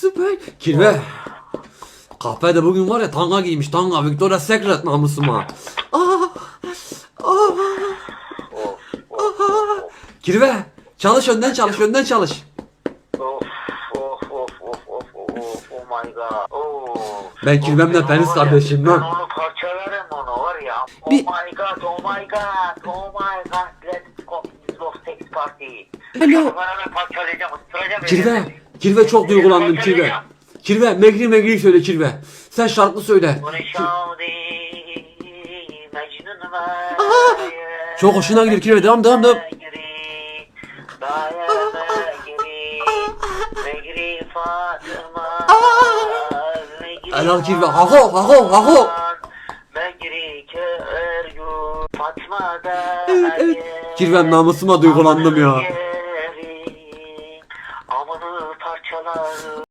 Süper. Kirve. Kahpe de bugün var ya tanga giymiş tanga Victoria's Secret namusuma. Kirve. Çalış önden çalış önden çalış. Oh. Oh. Ben kirvemle Ben penis onu kardeşim Ben lan. onu parçalarım onu var ya. Oh Bir- my god oh my god oh my god let's go this was sex party. Alo. Kafalarını parçalayacağım ısıracağım. Kirve. Kirve çok duygulandım Kirve. Kirve megri megri söyle Kirve. Sen şarkı söyle. Mecnun Çok hoşuna gidiyor Kirve devam devam devam. Helal Kirve. Haho haho haho. Evet evet. Kirvem namusuma duygulandım ya. Camını parçalar